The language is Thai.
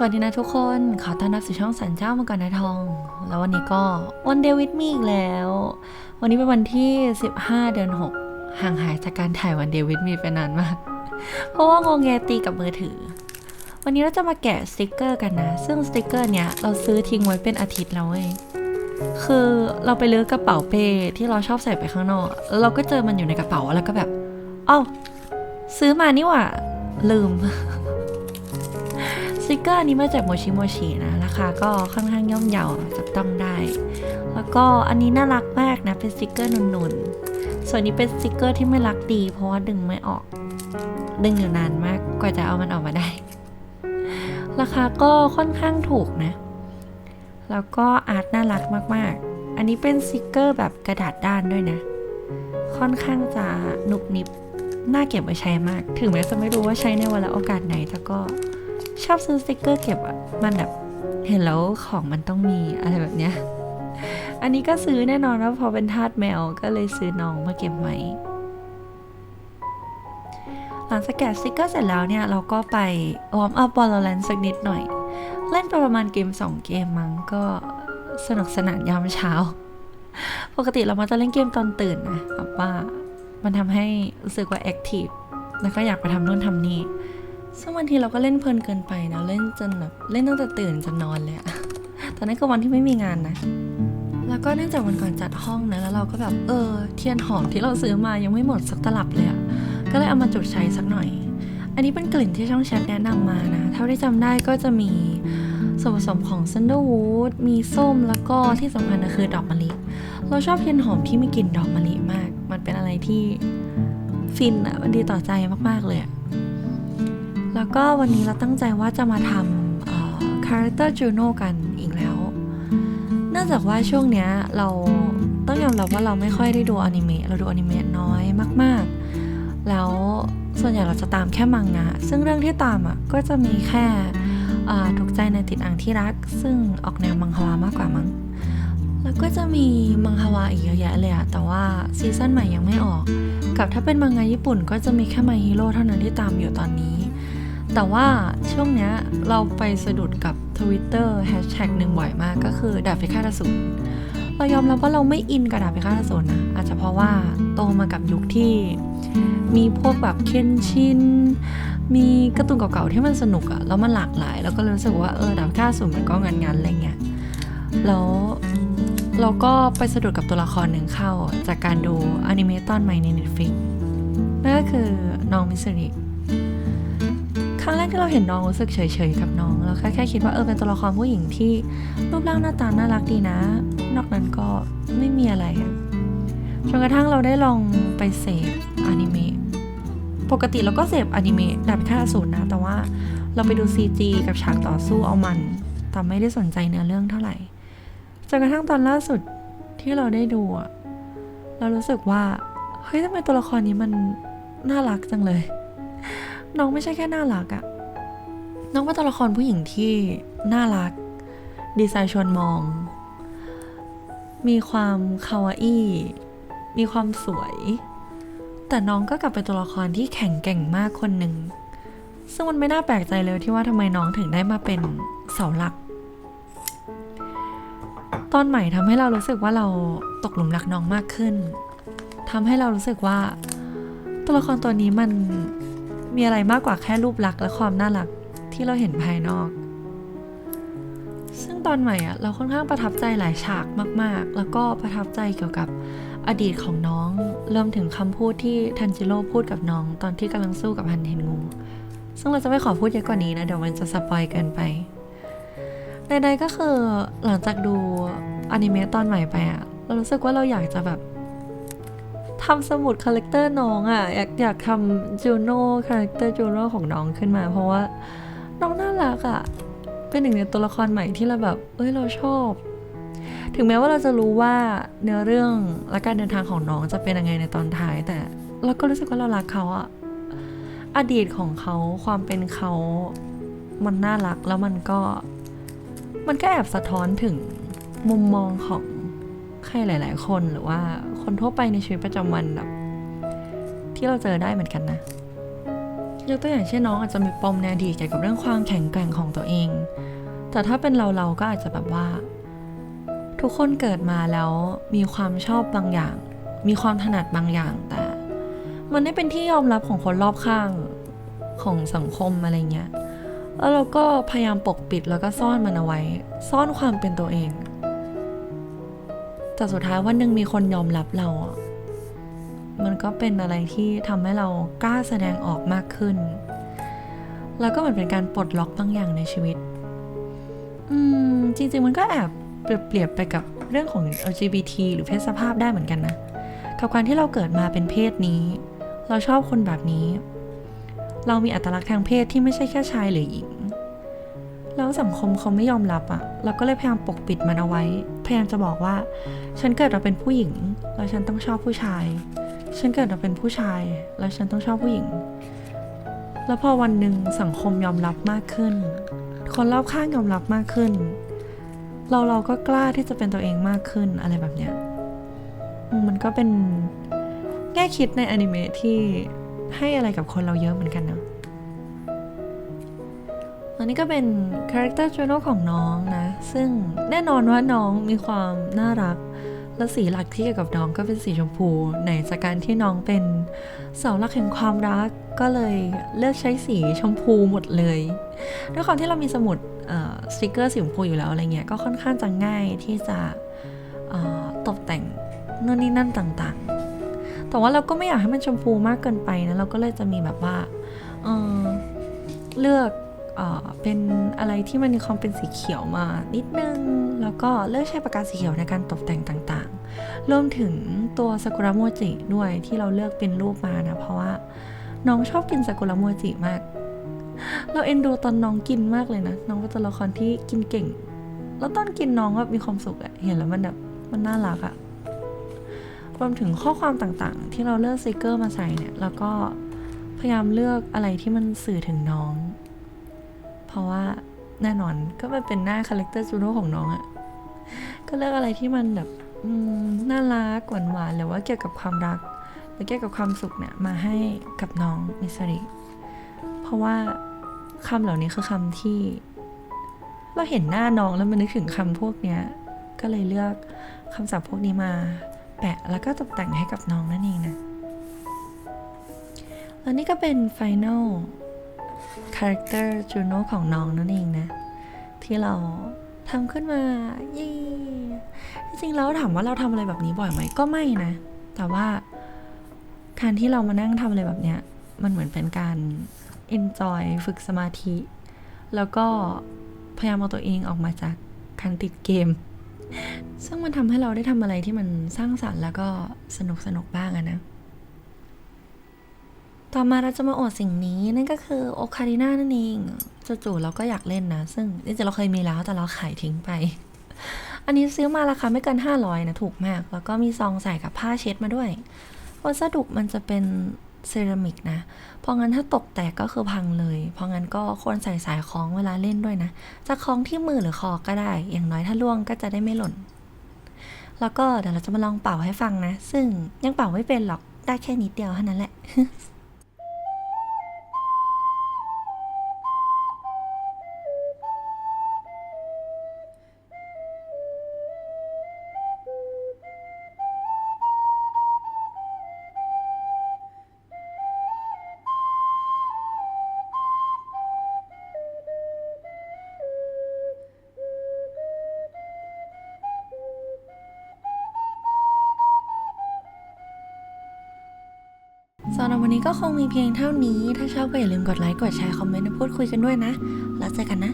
สวัสดีนะทุกคน ขอต้อนรับสู่ช่องสันเจ้ามังกรนาทอง แล้ววันนี้ก็วันเดวิดมีอีกแล้ว วันนี้เป็นวันที่ 15 เดือน 6 ห่างหายจากการถ่ายวันเดวิดมีไปนานมาก เพราะว่างงแงตีกับมือถือ วันนี้เราจะมาแกะสติกเกอร์กันนะ ซึ่งสติกเกอร์เนี้ยเราซื้อทิ้งไว้เป็นอาทิตย์แล้วเว้ยคือเราไปเลือกกระเป๋าเป้ที่เราชอบใส่ไปข้างนอก แล้วเราก็เจอมันอยู่ในกระเป๋าแล้วก็แบบอ้าวซื้อมานี่หว่าลืม ติกเกอร์อันนี้มาจากโมชิโมชินะ ราคาก็ค่อนข้างย่อมเยาจับต้องได้ แล้วก็อันนี้น่ารักมากนะ เป็นสติกเกอร์นุนๆ ส่วนนี้เป็นสติกเกอร์ที่ไม่รักดี เพราะว่าดึงไม่ออก ดึงอยู่นานมากกว่าจะเอามันออกมาได้ ราคาก็ค่อนข้างถูกนะ แล้วก็อาร์ตน่ารักมากๆ อันนี้เป็นสติกเกอร์แบบกระดาษด้านด้วยนะ ค่อนข้างจะหนุบนิบน่าเก็บไว้ใช้มาก ถึงแม้จะไม่รู้ว่าใช้ในวันละโอกาสไหนแต่ก็ ชอบซื้อสติกเกอร์เก็บอะมันแบบเห็นแล้วของมันต้องมีอะไรแบบเนี้ย อันนี้ก็ซื้อแน่นอนว่าพอเป็นทาสแมวก็เลยซื้อน้องมาเก็บไว้หลังจากแกะสติกเกอร์เสร็จแล้วเนี่ย เราก็ไปวอร์มอัพ Valorant สักนิดหน่อย เล่นไปประมาณเกม 2 เกมมั้งก็สนุกสนานยามเช้า ปกติเรามาจะเล่นเกมตอนตื่นนะแบบว่ามันทำให้รู้สึกว่าแอคทีฟแล้วก็อยากไปทำนู่นทำนี่ ซึ่งบางทีเราก็เล่นเพลินเกินไปนะเล่นจนแบบเล่นตั้งแต่ตื่นจนนอนเลยอะตอนนั้นก็วันที่ไม่มีงานนะ แล้วก็เนื่องจากวันก่อนจัดห้องนะแล้วเราก็แบบเออ เทียนหอมที่เราซื้อมายังไม่หมดสักตลับเลยอะก็เลยเอามาจุดใช้สักหน่อย อันนี้เป็นกลิ่นที่ช่องแชทแนะนำมานะ เท่าที่จำได้ก็จะมีส่วนผสมของซันเดอร์วูดมีส้มแล้วก็ที่สำคัญก็คือดอกมะลิ เราชอบเทียนหอมที่มีกลิ่นดอกมะลิมาก มันเป็นอะไรที่ฟินอะมันดีต่อใจมากๆเลยอะ แล้วก็วันนี้เราตั้งใจว่าจะมาทำเอ่อ character journal กันอีกแล้ว เนื่องจากว่าช่วงเนี้ยเราต้องยอมรับว่าเราไม่ค่อยได้ดูอนิเมะเราดูอนิเมะน้อยมาก ๆ แล้วส่วนใหญ่เราจะตามแค่มังงะ ซึ่งเรื่องที่ตามอะก็จะมีแค่ถูกใจในติดอ่างที่รัก ซึ่งออกแนวมังฮวามากกว่ามั้ง แล้วก็จะมีมังฮวาอีกเยอะแยะเลยอะแต่ว่าซีซั่นใหม่ยังไม่ออก กับถ้าเป็นมังงะญี่ปุ่นก็จะมีแค่มาฮีโร่เท่านั้นที่ตามอยู่ตอนนี้ แต่ว่าช่วงเนี้ยเราไปสะดุดกับ Twitter แฮชแท็กหนึ่งบ่อยมากก็คือดาบพิฆาตอสูรเรายอมรับว่าเราไม่อินกับดาบพิฆาตอสูรนะอาจจะเพราะว่าโตมากับยุคที่ มีพวกแบบเคนชินมีการ์ตูนเก่าๆที่มันสนุกอะแล้วมันหลากหลาย แล้วก็รู้สึกว่าเออดาบพิฆาตอสูรมันก็งานๆอะไรเงี้ยแล้วเราก็ไปสะดุดกับตัวละครหนึ่งเข้า จากการดูอนิเมะตอนใหม่ใน Netflix นั่นก็คือน้องมิสซิริ กที่เราเห็นน้องรู้สึกเฉยๆกับน้องเราแค่แค่คิดว่าเออเป็นตัวละครผู้หญิงที่รูปร่างหน้าตาน่ารักดีนะ นอกนั้นก็ไม่มีอะไรจนกระทั่งเราได้ลองไปเสพอนิเมะปกติเราก็เสพอนิเมะดาบพิฆาตอสูรนะ แต่ว่าเราไปดู CG กับฉากต่อสู้เอามัน แต่ไม่ได้สนใจเนื้อเรื่องเท่าไหร่จนกระทั่งตอนล่าสุดที่เราได้ดูเรารู้สึกว่าเฮ้ยทำไมตัวละครนี้มันน่ารักจังเลย น้องไม่ใช่แค่น่ารักอะ น้องเป็นตัวละครผู้หญิงที่น่ารัก ดีไซน์ชวนมอง มีความคาวาอี้มีความสวย แต่น้องก็กลับเป็นตัวละครที่แข็งแกร่งมากคนหนึ่ง ซึ่งมันไม่น่าแปลกใจเลยที่ว่าทำไมน้องถึงได้มาเป็นเสาหลัก ตอนใหม่ทำให้เรารู้สึกว่าเราตกหลุมรักน้องมากขึ้นทำให้เรารู้สึกว่า ตัวละครตัวนี้มันมีอะไรมากกว่าแค่รูปลักษณ์และความน่ารัก ที่เราเห็นภายนอก ซึ่งตอนใหม่อะเราค่อนข้างประทับใจหลายฉากมาก ๆ แล้วก็ประทับใจเกี่ยวกับอดีตของน้องรวมถึงคำพูดที่ทันจิโร่พูดกับน้องตอนที่กำลังสู้กับฮันเทนงู ซึ่งเราจะไม่ขอพูดเยอะกว่านี้นะ เดี๋ยวมันจะสปอยเกินไปใดๆก็คือหลังจากดูอนิเมะตอนใหม่ไปอะเรารู้สึกว่าเราอยากจะแบบทำสมุดคาแรคเตอร์น้องอะอยากอยากทำจูโน่คาแรคเตอร์จูโน่ของน้องขึ้นมา เพราะว่า น้องน่ารักอะเป็นหนึ่งในตัวละครใหม่ที่เราแบบ เอ้ยเราชอบ ถึงแม้ว่าเราจะรู้ว่าเนื้อเรื่องและการเดินทางของน้องจะเป็นยังไงในตอนท้าย แต่เราก็รู้สึกว่าเรารักเขาอะอดีตของเขาความเป็นเขามันน่ารักแล้วมันก็ มันก็แอบสะท้อนถึงมุมมองของใครหลาย ๆ คนหรือว่าคนทั่วไปในชีวิตประจำวันแบบที่เราเจอได้เหมือนกันนะ ยกตัวอย่างเช่นน้องอาจจะมีปมในอดีตเกี่ยวกับเรื่องความแข็งแกร่งของตัวเอง แต่ถ้าเป็นเราเราก็อาจจะแบบว่า ทุกคนเกิดมาแล้วมีความชอบบางอย่าง มีความถนัดบางอย่างแต่ มันไม่เป็นที่ยอมรับของคนรอบข้างของสังคมอะไรเงี้ย แล้วเราก็พยายามปกปิดแล้วก็ซ่อนมันเอาไว้ ซ่อนความเป็นตัวเอง แต่สุดท้ายวันหนึ่งมีคนยอมรับเราอะ มันก็เป็นอะไรที่ทำให้เรากล้าแสดงออกมากขึ้น แล้วก็เหมือนเป็นการปลดล็อกบางอย่างในชีวิต อืม จริง ๆ มันก็แอบเปรียบไปกับเรื่องของ LGBT หรือเพศสภาพได้เหมือนกันนะ กับการที่เราเกิดมาเป็นเพศนี้ เราชอบคนแบบนี้ เรามีอัตลักษณ์ทางเพศที่ไม่ใช่แค่ชายหรือหญิง แล้วสังคมเขาไม่ยอมรับอะ่ะ เราก็เลยพยายามปกปิดมันเอาไว้ พยายามจะบอกว่า ฉันเกิดมาเป็นผู้หญิง แล้วฉันต้องชอบผู้ชาย ฉันเกิดมาเป็นผู้ชาย แล้วฉันต้องชอบผู้หญิง แล้วพอวันหนึ่งสังคมยอมรับมากขึ้น คนรอบข้างยอมรับมากขึ้น เราเราก็กล้าที่จะเป็นตัวเองมากขึ้นอะไรแบบเนี้ย มันก็เป็นแง่คิดในอนิเมะที่ให้อะไรกับคนเราเยอะเหมือนกันเนะอันนี้ก็เป็นคาแรคเตอร์จูโนของน้องนะ ซึ่งแน่นอนว่าน้องมีความน่ารัก และสีหลักที่เกี่ยวกับน้องก็เป็นสีชมพู ไหนจากการที่น้องเป็นเสาหลักแห่งความรักก็เลยเลือกใช้สีชมพูหมดเลยด้วยความที่เรามีสมุดสติกเกอร์สีชมพูอยู่แล้วอะไรเงี้ยก็ค่อนข้างจะง่ายที่จะตกแต่งนู่นนี่นั่นต่างๆ แต่ว่าเราก็ไม่อยากให้มันชมพูมากเกินไปนะเราก็เลยจะมีแบบว่าเเลือก เป็นอะไรที่มันมีความเป็นสีเขียวมานิดนึง แล้วก็เลือกใช้ปากกาสีเขียวในการตกแต่งต่างๆ รวมถึงตัวซากุระโมจิด้วยที่เราเลือกเป็นรูปมานะ เพราะว่าน้องชอบกินซากุระโมจิมาก เราเอ็นดูตอนน้องกินมากเลยนะ น้องเป็นตัวละครที่กินเก่ง แล้วตอนกินน้องก็มีความสุขอะเห็นแล้วมันแบบมันน่ารักอะรวมถึงข้อความต่างๆ ที่เราเลือกสติกเกอร์มาใส่เนี่ย แล้วก็พยายามเลือกอะไรที่มันสื่อถึงน้อง เพราะว่าแน่นอนก็มันเป็นหน้าคาแรคเตอร์จูโน่ของน้องอะก็เลือกอะไรที่มันแบบน่ารักหวานๆหรือว่าเกี่ยวกับความรักหรือเกี่ยวกับความสุขเนี่ยมาให้กับน้องมิสริเพราะว่าคำเหล่านี้คือคำที่ เราเห็นหน้าน้องแล้วมันนึกถึงคำพวกเนี้ยก็เลยเลือกคำศัพท์พวกนี้มา แปะแล้วก็ตกแต่งให้กับน้องนั่นเองนะแล้วนี่ก็เป็นไฟแนล Final Character Juno ของน้องนั่นเองนะ ที่เราทำขึ้นมาเย้จริงๆแล้วถามว่าเราทำอะไรแบบนี้บ่อยไหมก็ไม่นะ แต่ว่าการที่เรามานั่งทำอะไรแบบเนี้ย มันเหมือนเป็นการ enjoy ฝึกสมาธิ แล้วก็พยายามเอาตัวเองออกมาจากการติดเกม ซึ่งมันทำให้เราได้ทำอะไรที่มันสร้างสรรค์แล้วก็สนุกสนุกบ้างอะนะ ต่อมาเราจะมาอวดสิ่งนี้นั่นก็คือโอคาริน่านั่นเองจู่ๆเราก็อยากเล่นนะ ซึ่งจริงๆเราเคยมีแล้วแต่เราขายทิ้งไป อันนี้ซื้อมาราคาไม่เกิน 500 นะ ถูกมาก แล้วก็มีซองใส่กับผ้าเช็ดมาด้วย วัสดุมันจะเป็นเซรามิกนะ เพราะงั้นถ้าตกแตกก็คือพังเลย เพราะงั้นก็ควรใส่สายคล้องเวลาเล่นด้วยนะ จะคล้องที่มือหรือคอก็ได้ อย่างน้อยถ้าล่วงก็จะได้ไม่หล่น แล้วก็เดี๋ยวเราจะมาลองเป่าให้ฟังนะ ซึ่งยังเป่าไม่เป็นหรอก ได้แค่นิดเดียวเท่านั้นแหละำหรับวันนี้ก็คงมีเพียงเท่านี้ ถ้าชอบก็อย่าลืมกดไลค์ กดแชร์ คอมเมนต์และพูดคุยกันด้วยนะ แล้วเจอกันนะ